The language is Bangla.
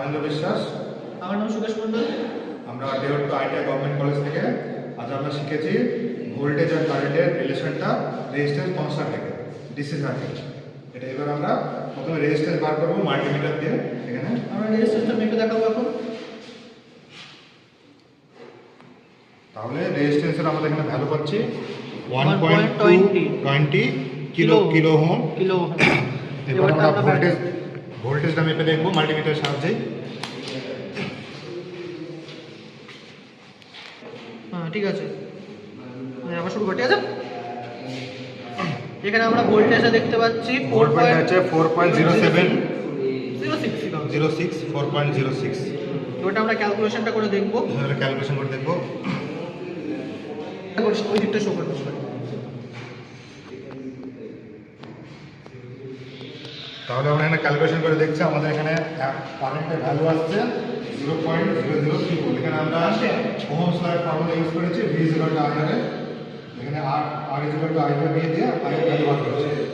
মহেন্দ্র বিশ্বাস আমার নাম সুকেশ মণ্ডল। আমরা ডেওয়ার টু আইটিআই গভর্নমেন্ট কলেজ থেকে আজ আমরা শিখেছি ভোল্টেজ আর কারেন্টের রিলেশনটা রেজিস্ট্যান্স কনস্ট্যান্ট থেকে ডিসি সার্কিট এটা এবার আমরা প্রথমে রেজিস্ট্যান্স বার করব মাল্টিমিটার দিয়ে এখানে। আমরা রেজিস্ট্রেশনটা মেপে দেখাবো এখন। তাহলে রেজিস্ট্যান্সের আমাদের এখানে ভ্যালু পাচ্ছি one 1.20 point twenty kilo kilo ohm kilo এবার এবার আমরা আমরা ভোল্টেজ ভোল্টেজটা মেপে দেখব মাল্টিমিটারের সাহায্যে হ্যাঁ ঠিক আছে। হ্যাঁ, আবার শুরু করি ঠিক আছে? এখানে আমরা ভোল্টেজটা দেখতে পাচ্ছি ফোর পয়েন্ট হচ্ছে four point zero seven zero six zero six four point zero six ওটা আমরা ক্যালকুলেশনটা করে দেখব। ক্যালকুলেশন করে দেখব। ওই দিকটা শো করতে তাহলে আমরা এখানে ক্যালকুলেশন করে দেখছি আমাদের এখানে কারেন্টের ভ্যালু আসছে zero point zero zero three এখানে আমরা ওহমস লাইট ফর্মুলা ইউজ করেছি ভি জিরো এখানে আর আর ইজিকাল টু আই দিয়ে আই ভ্যালু বার করেছি